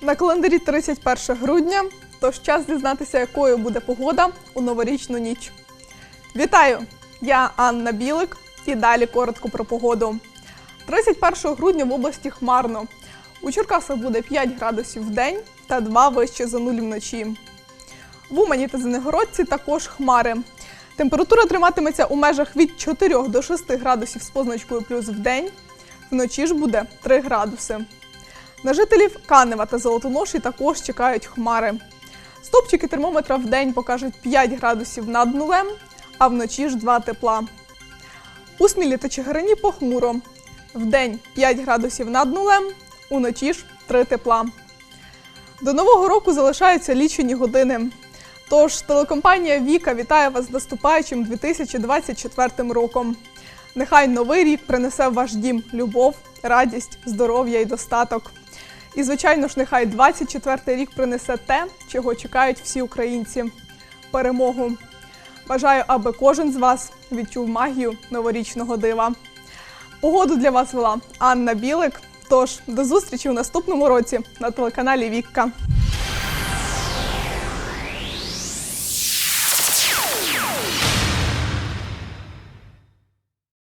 На календарі 31 грудня, тож час дізнатися, якою буде погода у новорічну ніч. Вітаю! Я Анна Білик і далі коротко про погоду. 31 грудня в області хмарно. У Черкасах буде 5 градусів в день та 2 вище за нуль вночі. В Умані та Звенигородці також хмари. Температура триматиметься у межах від 4 до 6 градусів з позначкою плюс в день. Вночі ж буде 3 градуси. На жителів Канева та Золотоноші також чекають хмари. Стопчики термометра в день покажуть 5 градусів над нулем, а вночі ж 2 тепла. У Смілі та Чигирині похмуро. Вдень 5 градусів над нулем, уночі ж 3 тепла. До нового року залишаються лічені години. Тож телекомпанія Віка вітає вас з наступаючим 2024 роком. Нехай новий рік принесе в ваш дім любов, радість, здоров'я і достаток. І, звичайно ж, нехай 24 рік принесе те, чого чекають всі українці перемогу. Бажаю, аби кожен з вас відчув магію новорічного дива. Погоду для вас вела Анна Білик. Тож до зустрічі у наступному році на телеканалі Вікка.